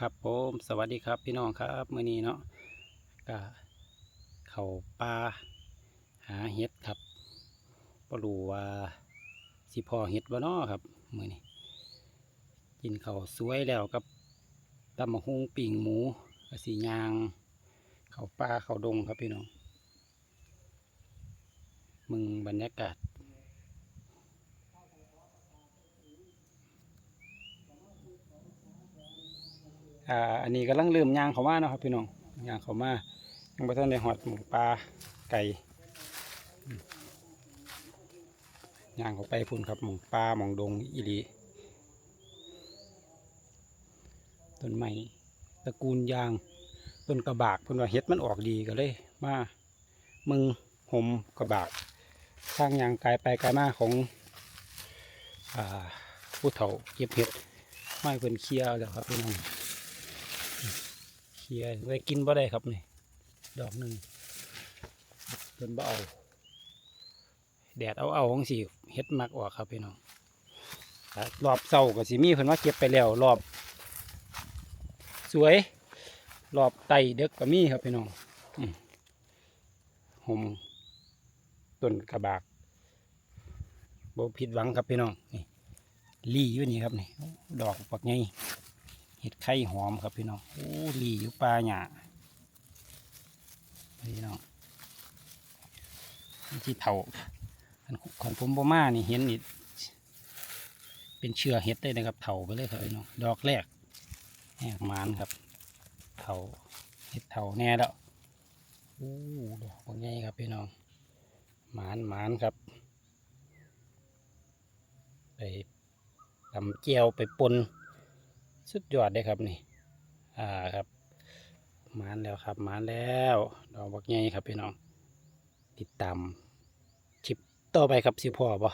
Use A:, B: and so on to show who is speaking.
A: ครับผมสวัสดีครับพี่น้องครับมื้อนี้เนาะก็เข้าป่าหาเห็ดครับบ่รู้ว่าสิพอเห็ดบ่น้อครับมื้อนี้กินเข้าสวยแล้วกับตำมะฮุงปิ่งหมูก็สิย่าง เข้าป่าเข้าดงครับพี่น้องมึงบรรยากาศ อ่าอันนี้กำลังเริ่มย่างเขามาเนาะครับพี่น้องย่างเขามายังบ่ทันได้หอดหมูปลาไก่ย่างเขาไปพุ่นครับหมูปลาหมองดงอีหลีต้นไม้ตระกูลยางต้นกระบากเพิ่นว่าเฮ็ดมันออกดีก็เลยมามึงหมกระบากสร้างยางกายไปกายมาของอผู้เฒ่าเก็บเห็ดไม่เพิ่นเคลียร์แล้วครับพี่น้อง เคลียไว้กินบ่ได้ครับนี่ ดอกหนึ่งเป็นบ่เอา แดดเอาเอาของสิเฮ็ดมักออกครับพี่น้องรอบเศร้าก็สิมีเพิ่นว่าเก็บไปแล้ว รอบ สวย รอบไตเด็กก็มีครับพี่น้องหมต้นกระบากบ่ผิดหวังครับพี่น้องนี่ลี่อยู่นี่ครับนี่ ดอกปักไง เห็ดไข่หอมครับพี่น้องโอ้ลีอยู่ปลาหยาพี่น้องที่เถาอันของผมบมานี่เห็นนี่เป็นเชื้อเห็ดได้นะครับเถาไปเลยครับพี่น้องดอกแรกแหกมานครับเถาเห็ดเถาแน่แล้วโอ้ดอกบางใหญ่ครับพี่น้องหมานหมานครับ ไปทำเจียวไปปน สุดยอดเลยครับนี่ อ่าครับมานแล้วครับมานแล้ว ดอกบักใหญ่ครับพี่น้อง ติดตามคลิปต่อไปครับสิพ่อบ่